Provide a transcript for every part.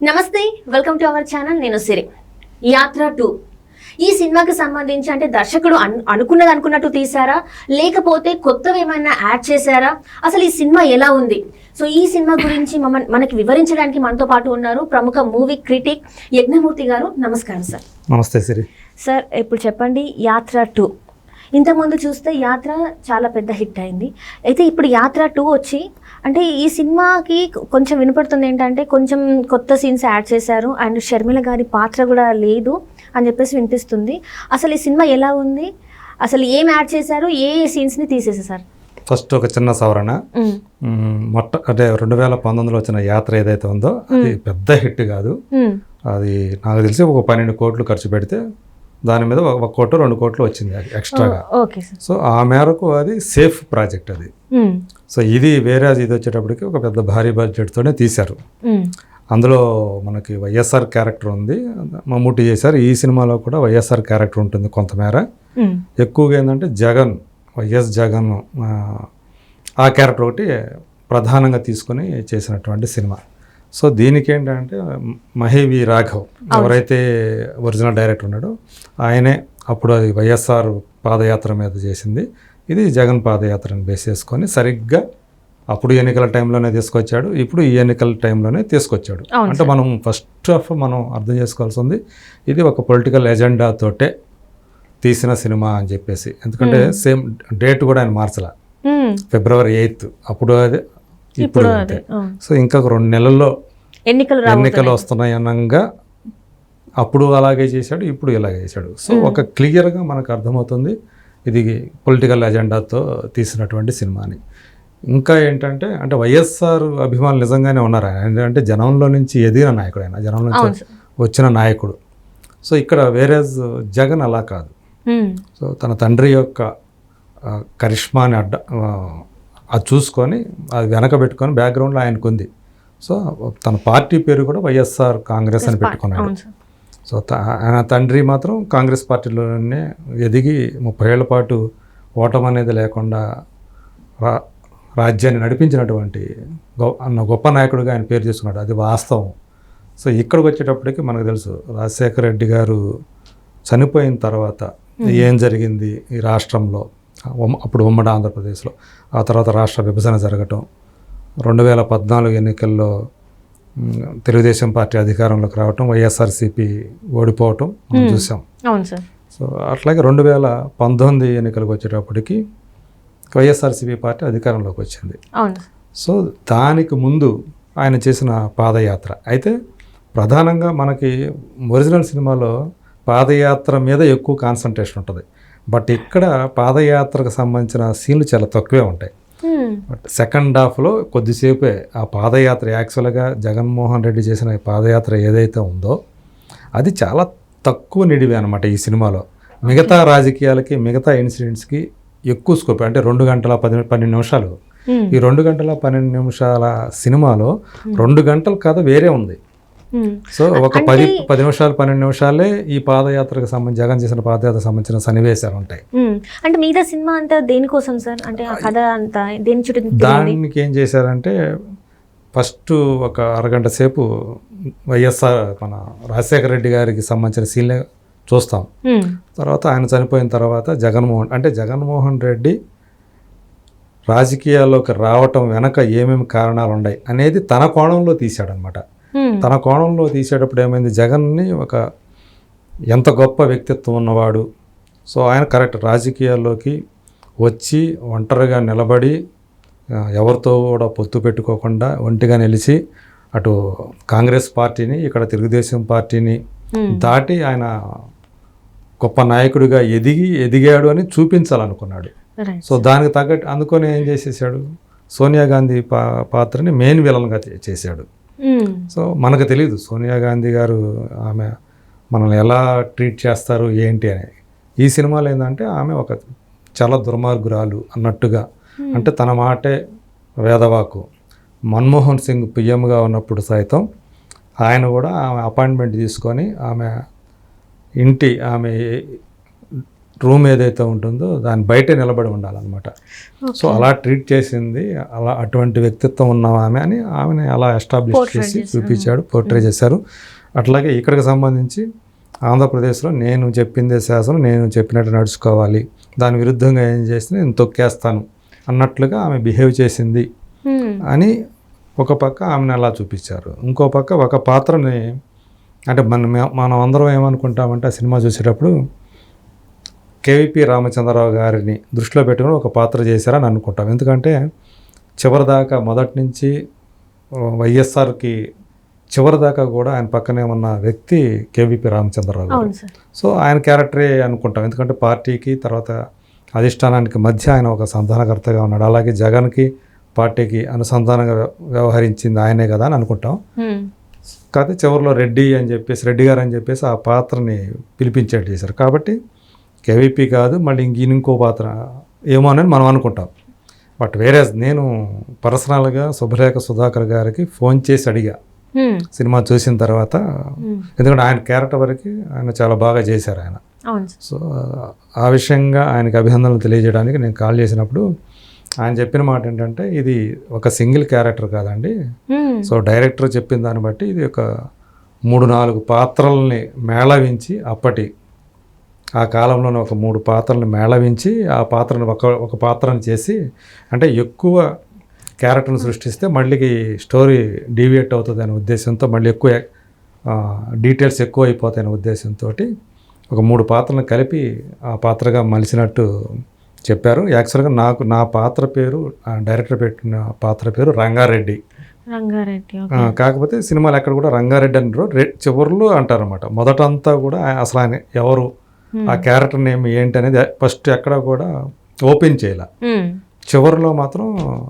నమస్తే welcome to our channel నేను సిరి. యాత్ర టూ. ఈ సినిమాకి సంబంధించి అంటే దర్శకుడు అను అనుకున్నది అనుకున్నట్టు తీసారా లేకపోతే కొత్తవి ఏమైనా యాడ్ చేశారా? అసలు ఈ సినిమా ఎలా ఉంది? సో ఈ సినిమా గురించి మమ మనకి వివరించడానికి మనతో పాటు ఉన్నారు ప్రముఖ మూవీ క్రిటిక్ యజ్ఞమూర్తి గారు. నమస్కారం సార్ నమస్తే సిరి. సార్ ఇప్పుడు చెప్పండి యాత్ర టూ. ఇంతకుముందు చూస్తే యాత్ర చాలా పెద్ద హిట్ అయింది. అయితే ఇప్పుడు యాత్ర టూ వచ్చి అంటే ఈ సినిమాకి కొంచెం వినపడుతుంది ఏంటంటే కొంచెం కొత్త సీన్స్ యాడ్ చేశారు. అండ్ షర్మిల గారి పాత్ర కూడా లేదు అని చెప్పేసి వినిపిస్తుంది. అసలు ఈ సినిమా ఎలా ఉంది? అసలు ఏం యాడ్ చేశారు? ఏ సీన్స్ని తీసేసారు ఫస్ట్ ఒక చిన్న సవరణ. మొట్ట అంటే రెండు వేల పంతొమ్మిదిలో వచ్చిన యాత్ర ఏదైతే ఉందో అది పెద్ద హిట్ కాదు. అది నాకు తెలిసి ఒక పన్నెండు కోట్లు ఖర్చు పెడితే దాని మీద ఒక కోట్లు రెండు కోట్లు వచ్చింది అది ఎక్స్ట్రాగా. సో ఆ మేరకు అది సేఫ్ ప్రాజెక్ట్ అది. సో ఇది వేరే ఇది వచ్చేటప్పటికి ఒక పెద్ద భారీ బడ్జెట్తోనే తీశారు. అందులో మనకి వైఎస్ఆర్ క్యారెక్టర్ ఉంది. మమ్ముట్టి చేశారు. ఈ సినిమాలో కూడా వైఎస్ఆర్ క్యారెక్టర్ ఉంటుంది కొంతమేర. ఎక్కువగా ఏంటంటే జగన్ వైఎస్ జగన్ ఆ క్యారెక్టర్ ఒకటి ప్రధానంగా తీసుకొని చేసినటువంటి సినిమా. సో దీనికి ఏంటంటే మహేవి రాఘవ్ ఎవరైతే ఒరిజినల్ డైరెక్టర్ ఉన్నాడో ఆయనే అప్పుడు అది వైఎస్ఆర్ పాదయాత్ర మీద చేసింది. ఇది జగన్ పాదయాత్రని బేస్ చేసుకొని సరిగ్గా అప్పుడు ఎన్నికల టైంలోనే తీసుకొచ్చాడు ఇప్పుడు ఈ ఎన్నికల టైంలోనే తీసుకొచ్చాడు. అంటే మనం ఫస్ట్ ఆఫ్ మనం అర్థం చేసుకోవాల్సి ఉంది ఇది ఒక పొలిటికల్ ఎజెండా తోటే తీసిన సినిమా అని చెప్పేసి. ఎందుకంటే సేమ్ డేట్ కూడా ఆయన మార్చలా. ఫిబ్రవరి ఎయిత్. అప్పుడు అదే ఇప్పుడు. సో ఇంకా రెండు నెలల్లో ఎన్నికలు ఎన్నికలు వస్తున్నాయి అనగా అప్పుడు అలాగే చేశాడు ఇప్పుడు ఇలాగే చేశాడు. సో ఒక క్లియర్గా మనకు అర్థమవుతుంది ఇది పొలిటికల్ ఎజెండాతో తీసినటువంటి సినిమాని. ఇంకా ఏంటంటే అంటే వైఎస్ఆర్ అభిమానులు నిజంగానే ఉన్నారు? ఆయన అంటే జనంలో నుంచి ఎదిగిన నాయకుడు ఆయన జనం అవును నుంచి వచ్చిన నాయకుడు. సో ఇక్కడ వేరే జగన్ అలా కాదు. సో తన తండ్రి యొక్క కరిష్మాని అడ్డ అది చూసుకొని అది వెనక పెట్టుకొని బ్యాక్గ్రౌండ్లో ఆయనకు ఉంది సో తన పార్టీ పేరు కూడా వైఎస్ఆర్ కాంగ్రెస్ అని పెట్టుకున్నాడు. సో త- ఆయన తండ్రి మాత్రం కాంగ్రెస్ పార్టీలోనే ఎదిగి ముప్పై ఏళ్ళ పాటు ఓటమి అనేది లేకుండా రా రాజ్యాన్ని నడిపించినటువంటి గొ అన్న గొప్ప నాయకుడిగా ఆయన పేరు చేసుకున్నాడు అది వాస్తవం. సో ఇక్కడికి వచ్చేటప్పటికి మనకు తెలుసు రాజశేఖర రెడ్డి గారు చనిపోయిన తర్వాత ఏం జరిగింది ఈ రాష్ట్రంలో? అప్పుడు ఉమ్మడి ఆంధ్రప్రదేశ్లో. ఆ తర్వాత రాష్ట్ర విభజన జరగటం. రెండు వేల పద్నాలుగు ఎన్నికల్లో తెలుగుదేశం పార్టీ అధికారంలోకి రావటం వైఎస్ఆర్సీపీ ఓడిపోవటం మనం చూసాం. అవును సార్. సో అట్లాగే రెండు వేల పంతొమ్మిది ఎన్నికలకు వచ్చేటప్పటికి వైఎస్ఆర్సీపీ పార్టీ అధికారంలోకి వచ్చింది. సో దానికి ముందు ఆయన చేసిన పాదయాత్ర. అయితే ప్రధానంగా మనకి ఒరిజినల్ సినిమాలో పాదయాత్ర మీద ఎక్కువ కాన్సన్ట్రేషన్ ఉంటుంది. బట్ ఇక్కడ పాదయాత్రకు సంబంధించిన సీన్లు చాలా తక్కువే ఉంటాయి. సెకండ్ హాఫ్లో కొద్దిసేపే ఆ పాదయాత్ర యాక్చువల్గా జగన్మోహన్ రెడ్డి చేసిన పాదయాత్ర ఏదైతే ఉందో అది చాలా తక్కువ నిడివి అనమాట ఈ సినిమాలో. మిగతా రాజకీయాలకి మిగతా ఇన్సిడెంట్స్కి ఎక్కువ స్కోప్ అంటే రెండు గంటల పది పన్నెండు నిమిషాలు. ఉమ్. ఈ రెండు గంటల పన్నెండు నిమిషాల సినిమాలో రెండు గంటల కథ వేరే ఉంది. సో ఒక పది పది నిమిషాలు పన్నెండు నిమిషాలే ఈ పాదయాత్రకు సంబంధించి జగన్ చేసిన పాదయాత్రకు సంబంధించిన సన్నివేశాలు ఉంటాయి ఉమ్. అంటే మిగతా సినిమా అంతా దేనికోసం సార్ అంటే కథ అంతా దేని చుట్టూ? దానికి ఏం చేశారంటే ఫస్ట్ ఒక అరగంట సేపు వైఎస్ఆర్ మన రాజశేఖర రెడ్డి గారికి సంబంధించిన సీన్లే చూస్తాం ఉమ్. తర్వాత ఆయన చనిపోయిన తర్వాత జగన్మోహన్ అంటే జగన్మోహన్ రెడ్డి రాజకీయాల్లోకి రావటం వెనక ఏమేమి కారణాలు ఉన్నాయి అనేది తన కోణంలో తీశాడనమాట. తన కోణంలో తీసేటప్పుడు ఏమైంది జగన్ని ఒక ఎంత గొప్ప వ్యక్తిత్వం ఉన్నవాడు సో ఆయన కరెక్ట్ రాజకీయాల్లోకి వచ్చి ఒంటరిగా నిలబడి ఎవరితో కూడా పొత్తు పెట్టుకోకుండా ఒంటిగా నిలిచి అటు కాంగ్రెస్ పార్టీని ఇక్కడ తెలుగుదేశం పార్టీని. దాటి ఆయన గొప్ప నాయకుడిగా ఎదిగి ఎదిగాడు అని చూపించాలనుకున్నాడు. సో దానికి తగ్గట్టు అందుకొని ఏం చేసేసాడు సోనియా గాంధీ పా పాత్రని మెయిన్ విలన్గా చేశాడు. సో మనకు తెలియదు సోనియా గాంధీ గారు ఆమె మనల్ని ఎలా ట్రీట్ చేస్తారు ఏంటి అని ఈ సినిమాలో ఏంటంటే ఆమె ఒక చాలా దుర్మార్గురాలు అన్నట్టుగా. అంటే తన మాటే వేదవాకు. మన్మోహన్ సింగ్ పిఎంగా ఉన్నప్పుడు సైతం ఆయన కూడా ఆమె అపాయింట్మెంట్ తీసుకొని ఆమె ఇంటి ఆమె రూమ్ ఏదైతే ఉంటుందో దాని బయటే నిలబడి ఉండాలన్నమాట. సో అలా ట్రీట్ చేసింది. అలా అటువంటి వ్యక్తిత్వం ఉన్న ఆమె అని ఆమెని అలా ఎస్టాబ్లిష్ చేసి చూపించాడు పోర్ట్రే చేశారు. అట్లాగే ఇక్కడికి సంబంధించి ఆంధ్రప్రదేశ్లో నేను చెప్పిందే శాసనం నేను చెప్పినట్టు నడుచుకోవాలి. దాని విరుద్ధంగా ఏం చేస్తే నేను తొక్కేస్తాను అన్నట్లుగా ఆమె బిహేవ్ చేసింది Hmm. అని ఒక పక్క ఆమెను అలా చూపించారు. ఇంకో పక్క ఒక పాత్రని అంటే మనం మనం అందరం ఏమనుకుంటామంటే ఆ సినిమా చూసేటప్పుడు కేవీపీ రామచంద్రరావు గారిని దృష్టిలో పెట్టుకుని ఒక పాత్ర చేశారని అనుకుంటాం. ఎందుకంటే చివరిదాకా మొదటి నుంచి వైఎస్ఆర్కి చివరిదాకా కూడా ఆయన పక్కనే ఉన్న వ్యక్తి కేవీపీ రామచంద్రరావు గారు. సో ఆయన క్యారెక్టరే అనుకుంటాం. ఎందుకంటే పార్టీకి తర్వాత అధిష్టానానికి మధ్య ఆయన ఒక సంధానకర్తగా ఉన్నాడు. అలాగే జగన్కి పార్టీకి అనుసంధానంగా వ్య- వ్యవహరించింది ఆయనే కదా అని అనుకుంటాం. కాకపోతే చివరిలో రెడ్డి అని చెప్పేసి రెడ్డి గారు అని చెప్పేసి ఆ పాత్రని పిలిపించేట్టు చేశారు. కాబట్టి కేవీపీ కాదు మళ్ళీ ఇంక ఇంకో పాత్ర ఏమో అని మనం అనుకుంటాం బట్ వేరే నేను పర్సనల్గా శుభలేఖ సుధాకర్ గారికి ఫోన్ చేసి అడిగా. సినిమా చూసిన తర్వాత. ఎందుకంటే ఆయన క్యారెక్టర్ వరకు ఆయన చాలా బాగా చేశారు ఆయన సో ఆ విషయంగా ఆయనకి అభినందనలు తెలియజేయడానికి నేను కాల్ చేసినప్పుడు ఆయన చెప్పిన మాట ఏంటంటే ఇది ఒక సింగిల్ క్యారెక్టర్ కాదండి. సో డైరెక్టర్ చెప్పిన దాన్ని బట్టి ఇది ఒక మూడు నాలుగు పాత్రల్ని మేళవించి అప్పటి ఆ కాలంలోనే ఒక మూడు పాత్రల్ని మేళవించి ఆ పాత్రను ఒక ఒక పాత్రను చేసి అంటే ఎక్కువ క్యారెక్టర్ని సృష్టిస్తే మళ్ళీ స్టోరీ డీవియేట్ అవుతుంది అనే ఉద్దేశంతో మళ్ళీ ఎక్కువ డీటెయిల్స్ ఎక్కువ అయిపోతాయనే ఉద్దేశంతో ఒక మూడు పాత్రలను కలిపి ఆ పాత్రగా మలిచినట్టు చెప్పారు. యాక్చువల్గా నాకు నా పాత్ర పేరు డైరెక్టర్ పెట్టిన పాత్ర పేరు రంగారెడ్డి. రంగారెడ్డి కాకపోతే సినిమాలు ఎక్కడ కూడా రంగారెడ్డి అంటారు రెడ్ చివరిలో అంటారు అనమాట మొదటంతా కూడా అసలు ఆయన ఎవరు ఆ క్యారెక్టర్ నేమ్ ఏంటి అనేది ఫస్ట్ ఎక్కడ కూడా ఓపెన్ చేయాల Hmm. చివరిలో మాత్రం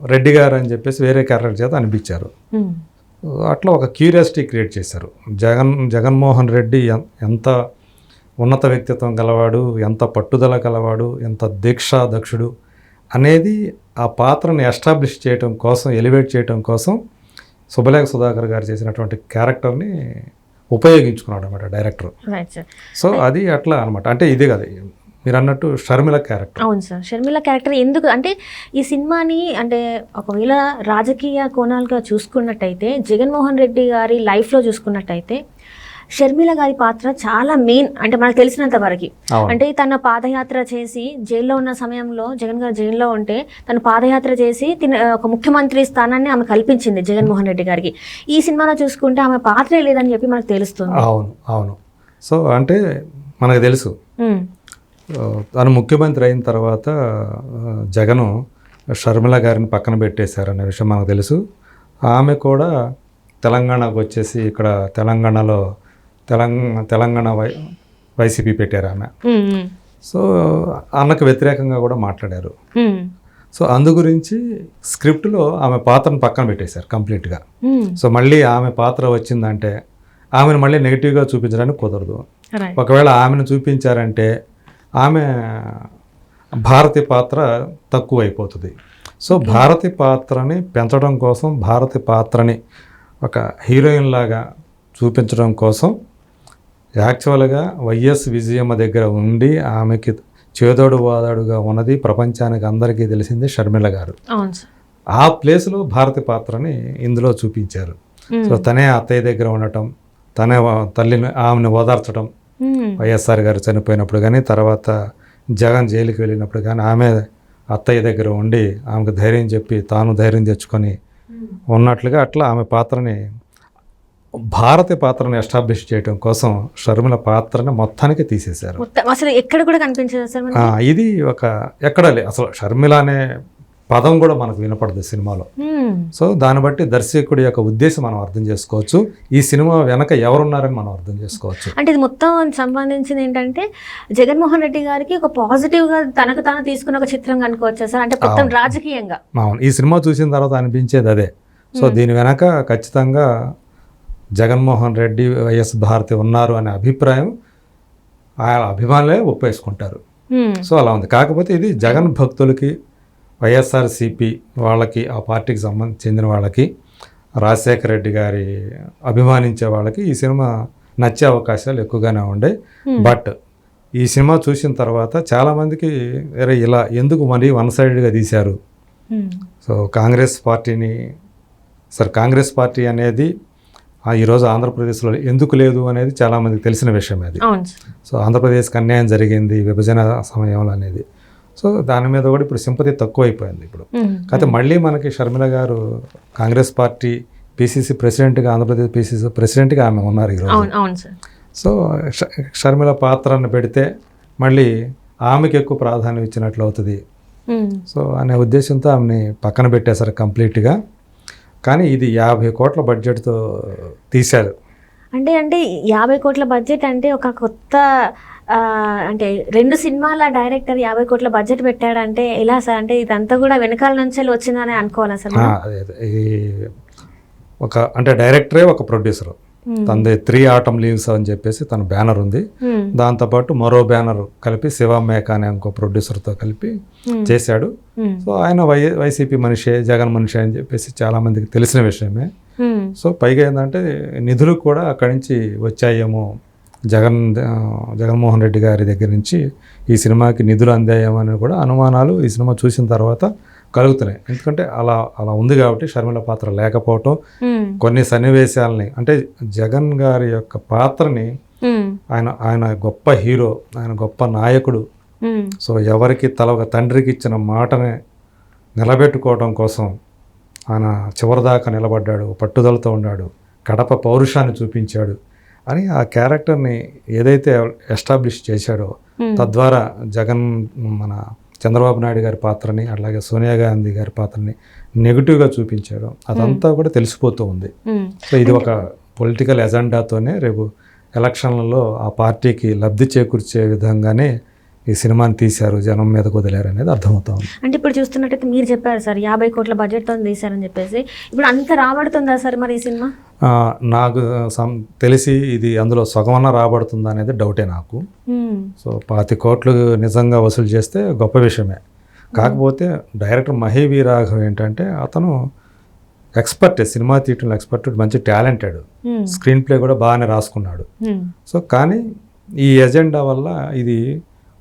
రెడ్డి గారు అని చెప్పేసి వేరే క్యారెక్టర్ చేత అనిపించారు Hmm. అట్లా ఒక క్యూరియాసిటీ క్రియేట్ చేశారు జగన్ జగన్మోహన్ రెడ్డి ఎంత ఉన్నత వ్యక్తిత్వం గలవాడు ఎంత పట్టుదల గలవాడు ఎంత దీక్ష దక్షుడు అనేది ఆ పాత్రని ఎస్టాబ్లిష్ చేయటం కోసం ఎలివేట్ చేయటం కోసం సుబలేఖ సుధాకర్ గారు చేసినటువంటి క్యారెక్టర్ని ఉపయోగించుకున్నాడు అనమాట డైరెక్టర్. రైట్ సార్ సో అది అట్లా అనమాట. అంటే ఇది కదా మీరు అన్నట్టు షర్మిల క్యారెక్టర్. అవును సార్ షర్మిల క్యారెక్టర్ ఎందుకు అంటే ఈ సినిమాని అంటే ఒకవేళ రాజకీయ కోణాలుగా చూసుకున్నట్టయితే జగన్మోహన్ రెడ్డి గారి లైఫ్లో చూసుకున్నట్టయితే షర్మిల గారి పాత్ర చాలా మెయిన్ అంటే మనకు తెలిసినంత వరకు. అంటే తన పాదయాత్ర చేసి జైల్లో ఉన్న సమయంలో జగన్ గారు జైల్లో ఉంటే తను పాదయాత్ర చేసి తిన ఒక ముఖ్యమంత్రి స్థానాన్ని ఆమె కల్పించింది జగన్మోహన్ రెడ్డి గారికి. ఈ సినిమాలో చూసుకుంటే ఆమె పాత్రే లేదని చెప్పి మనకు తెలుస్తుంది. అవును అవును. సో అంటే మనకు తెలుసు. తను ముఖ్యమంత్రి అయిన తర్వాత జగను షర్మిల గారిని పక్కన పెట్టేశారనే విషయం మనకు తెలుసు. ఆమె కూడా తెలంగాణకు వచ్చేసి ఇక్కడ తెలంగాణలో తెలంగాణ తెలంగాణ వై వైసీపీ పెట్టారు ఆమె. సో అన్నకు వ్యతిరేకంగా కూడా మాట్లాడారు. సో అందు గురించి స్క్రిప్ట్లో ఆమె పాత్రను పక్కన పెట్టేశారు కంప్లీట్గా. సో మళ్ళీ ఆమె పాత్ర వచ్చిందంటే ఆమెను మళ్ళీ నెగిటివ్గా చూపించడానికి కుదరదు. ఒకవేళ ఆమెను చూపించారంటే ఆమె భారతి పాత్ర తక్కువ అయిపోతుంది సో భారతి పాత్రని పెంచడం కోసం భారతి పాత్రని ఒక హీరోయిన్ లాగా చూపించడం కోసం యాక్చువల్గా వైఎస్ విజయమ్మ దగ్గర ఉండి ఆమెకి చేదోడు వాదాడుగా ఉన్నది ప్రపంచానికి అందరికీ తెలిసింది షర్మిల గారు. ఆ ప్లేస్లో భారతి పాత్రని ఇందులో చూపించారు. సో తనే అత్తయ్య దగ్గర ఉండటం తనే తల్లిని ఆమెను ఓదార్చడం వైఎస్ఆర్ గారు చనిపోయినప్పుడు కానీ తర్వాత జగన్ జైలుకి వెళ్ళినప్పుడు కానీ ఆమె అత్తయ్య దగ్గర ఉండి ఆమెకు ధైర్యం చెప్పి తాను ధైర్యం తెచ్చుకొని ఉన్నట్లుగా అట్లా ఆమె పాత్రని భారతి పాత్రని ఎస్టాబ్లిష్ చేయడం కోసం షర్మిల పాత్రని మొత్తానికి తీసేశారు. అసలు ఎక్కడ కూడా కనిపించదు సార్ ఇది ఒక ఎక్కడ లే అసలు షర్మిల అనే పదం కూడా మనకు వినపడదు సినిమాలో. సో దాన్ని బట్టి దర్శకుడి యొక్క ఉద్దేశం మనం అర్థం చేసుకోవచ్చు. ఈ సినిమా వెనక ఎవరున్నారని మనం అర్థం చేసుకోవచ్చు. అంటే ఇది మొత్తం సంబంధించింది ఏంటంటే జగన్మోహన్ రెడ్డి గారికి ఒక పాజిటివ్గా తనకు తాను తీసుకున్న ఒక చిత్రం కనుకోవచ్చా సార్? అంటే మొత్తం రాజకీయంగా. అవును. ఈ సినిమా చూసిన తర్వాత అనిపించేది అదే. సో దీని వెనక ఖచ్చితంగా జగన్మోహన్ రెడ్డి వైఎస్ భారతి ఉన్నారు అనే అభిప్రాయం ఆ అభిమానులే ఒప్పేసుకుంటారు. సో అలా ఉంది. కాకపోతే ఇది జగన్ భక్తులకి వైఎస్ఆర్సిపి వాళ్ళకి ఆ పార్టీకి సంబంధించి చెందిన వాళ్ళకి రాజశేఖర రెడ్డి గారి అభిమానించే వాళ్ళకి ఈ సినిమా నచ్చే అవకాశాలు ఎక్కువగానే ఉండే. బట్ ఈ సినిమా చూసిన తర్వాత చాలామందికి వేరే ఇలా ఎందుకు మరీ వన్ సైడెడ్గా తీశారు? సో కాంగ్రెస్ పార్టీని సార్ కాంగ్రెస్ పార్టీ అనేది ఈరోజు ఆంధ్రప్రదేశ్లో ఎందుకు లేదు అనేది చాలామందికి తెలిసిన విషయం అది. సో ఆంధ్రప్రదేశ్కి అన్యాయం జరిగింది విభజన సమయంలో అనేది. సో దాని మీద కూడా ఇప్పుడు సింపతి తక్కువైపోయింది ఇప్పుడు. కాకపోతే మళ్ళీ మనకి షర్మిల గారు కాంగ్రెస్ పార్టీ పిసిసి ప్రెసిడెంట్గా ఆంధ్రప్రదేశ్ పిసిసి ప్రెసిడెంట్గా ఆమె ఉన్నారు ఈరోజు సో షర్మిల పాత్రను పెడితే మళ్ళీ ఆమెకి ఎక్కువ ప్రాధాన్యం ఇచ్చినట్లు అవుతుంది. సో అనే ఉద్దేశంతో ఆమెని పక్కన పెట్టేశారు కంప్లీట్గా. కానీ ఇది యాభై కోట్ల బడ్జెట్తో తీశారు. అంటే అంటే యాభై కోట్ల బడ్జెట్ అంటే ఒక కొత్త అంటే రెండు సినిమాల డైరెక్టర్ యాభై కోట్ల బడ్జెట్ పెట్టాడంటే ఎలా సార్? అంటే ఇదంతా కూడా వెనకాల నుంచి వచ్చిందని అనుకోవాలా సార్ ఒక అంటే డైరెక్టరే ఒక ప్రొడ్యూసర్. తనది త్రీ ఆటమ్ లీవ్స్ అని చెప్పేసి తన బ్యానర్ ఉంది. ఉమ్, దాంతోపాటు మరో బ్యానర్ కలిపి శివ మేక అనే ఇంకో ప్రొడ్యూసర్తో కలిపి ఉమ్, చేశాడు. సో ఆయన వై వైసీపీ మనిషే జగన్ మనిషి అని చెప్పేసి చాలామందికి తెలిసిన విషయమే. సో పైగా ఏంటంటే నిధులు కూడా అక్కడి నుంచి వచ్చాయేమో జగన్ జగన్మోహన్ రెడ్డి గారి దగ్గర నుంచి ఈ సినిమాకి నిధులు అందాయేమో అని కూడా అనుమానాలు ఈ సినిమా చూసిన తర్వాత కలుగుతున్నాయి. ఎందుకంటే అలా అలా ఉంది కాబట్టి షర్మిల పాత్ర లేకపోవటం కొన్ని సన్నివేశాలని అంటే జగన్ గారి యొక్క పాత్రని ఆయన ఆయన గొప్ప హీరో ఆయన గొప్ప నాయకుడు. సో ఎవరికి తల ఒక తండ్రికి ఇచ్చిన మాటని నిలబెట్టుకోవడం కోసం ఆయన చివరిదాకా నిలబడ్డాడు పట్టుదలతో ఉన్నాడు కడప పౌరుషాన్ని చూపించాడు అని ఆ క్యారెక్టర్ని ఏదైతే ఎస్టాబ్లిష్ చేశాడో తద్వారా జగన్ మన చంద్రబాబు నాయుడు గారి పాత్రని అలాగే సోనియా గాంధీ గారి పాత్రని నెగిటివ్గా చూపించాడు. అదంతా కూడా తెలిసిపోతూ ఉంది. సో ఇది ఒక పొలిటికల్ ఎజెండాతోనే రేపు ఎలక్షన్లలో ఆ పార్టీకి లబ్ధి చేకూర్చే విధంగానే ఈ సినిమాని తీశారు జనం మీద వదిలేరు అనేది అర్థమవుతుంది. అంటే ఇప్పుడు చూస్తున్నట్టయితే మీరు చెప్పారు సార్ యాభై కోట్ల బడ్జెట్తో తీశారని చెప్పేసి. ఇప్పుడు అంత రాబడుతుందా సార్ మరి ఈ సినిమా? నాకు తెలిసి ఇది అందులో సగమన్న రాబడుతుందా అనేది డౌటే నాకు. సో పాతి కోట్లు నిజంగా వసూలు చేస్తే గొప్ప విషయమే. కాకపోతే డైరెక్టర్ మహేవి రాఘవ్ ఏంటంటే అతను ఎక్స్పర్ట్ సినిమా తీయటంలో ఎక్స్పర్ట్ మంచి టాలెంటెడ్. స్క్రీన్ ప్లే కూడా బాగానే రాసుకున్నాడు. సో కానీ ఈ ఎజెండా వల్ల ఇది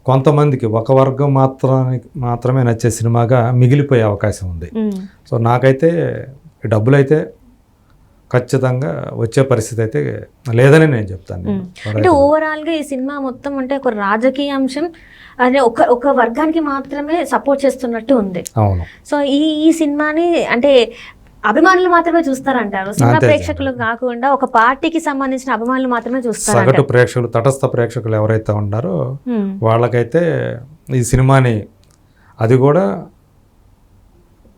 కొంతమందికి ఒక వర్గం మాత్రానికి మాత్రమే నచ్చే సినిమాగా మిగిలిపోయే అవకాశం ఉంది. సో నాకైతే డబ్బులు అయితే ఖచ్చితంగా వచ్చే పరిస్థితి అయితే లేదని నేను చెప్తాను. అంటే ఓవరాల్గా ఈ సినిమా మొత్తం అంటే ఒక రాజకీయ అంశం అదే ఒక ఒక వర్గానికి మాత్రమే సపోర్ట్ చేస్తున్నట్టు ఉంది. అవును. సో ఈ ఈ సినిమాని అంటే అభిమానులు మాత్రమే చూస్తారంటారు. సినిమా. ప్రేక్షకులు కాకుండా ఒక పార్టీకి సంబంధించిన అభిమానులు మాత్రమే సగటు చూస్తారంటారు ప్రేక్షకులు తటస్థ ప్రేక్షకులు ఎవరైతే ఉన్నారో వాళ్ళకైతే ఈ సినిమాని అది కూడా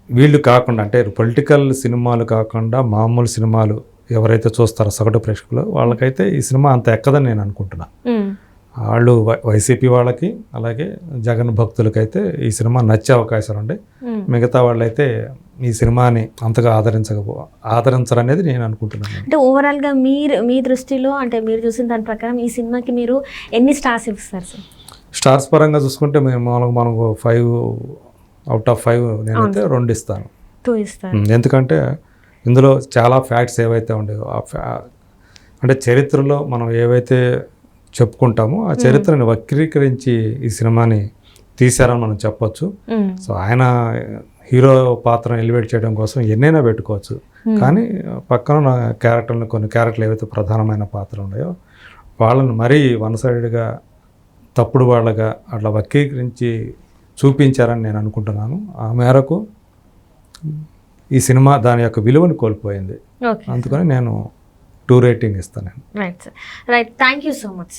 వీళ్ళు కాకుండా అంటే పొలిటికల్ సినిమాలు కాకుండా మామూలు సినిమాలు ఎవరైతే చూస్తారో సగటు ప్రేక్షకులు వాళ్ళకైతే ఈ సినిమా అంత ఎక్కదని నేను అనుకుంటున్నా. వాళ్ళు వైసీపీ వాళ్ళకి అలాగే జగన్ భక్తులకైతే ఈ సినిమా నచ్చే అవకాశాలు ఉమ్. మిగతా వాళ్ళైతే ఈ సినిమాని అంతగా ఆదరించకపో ఆదరించరనేది నేను అనుకుంటున్నాను. అంటే ఓవరాల్గా మీరు మీ దృష్టిలో అంటే మీరు చూసిన దాని ప్రకారం ఈ సినిమాకి మీరు ఎన్ని స్టార్స్ ఇస్తారు సార్? స్టార్స్ పరంగా చూసుకుంటే మేము మామూలుగా మనకు ఫైవ్ అవుట్ ఆఫ్ ఫైవ్ నేనైతే రెండు ఇస్తాను. టూ ఇస్తారు. ఉమ్, ఎందుకంటే ఇందులో చాలా ఫ్యాక్ట్స్ ఏవైతే ఉండేవో ఆ ఫ్యా- అంటే చరిత్రలో మనం ఏవైతే చెప్పుకుంటామో ఆ చరిత్రని వక్రీకరించి ఈ సినిమాని తీశారని మనం చెప్పొచ్చు. సో ఆయన హీరో పాత్రను ఎలివేట్ చేయడం కోసం ఎన్నైనా పెట్టుకోవచ్చు. కానీ పక్కన ఉన్న క్యారెక్టర్లు కొన్ని క్యారెక్టర్లు ఏవైతే ప్రధానమైన పాత్రలు ఉన్నాయో వాళ్ళని మరీ వన్ సైడెడ్గా తప్పుడు వాళ్ళగా అట్లా వక్రీకరించి చూపించారని నేను అనుకుంటున్నాను. ఆ మేరకు ఈ సినిమా దాని యొక్క విలువను కోల్పోయింది. అందుకని నేను టూ రేటింగ్ ఇస్తాను. Right sir right thank you so much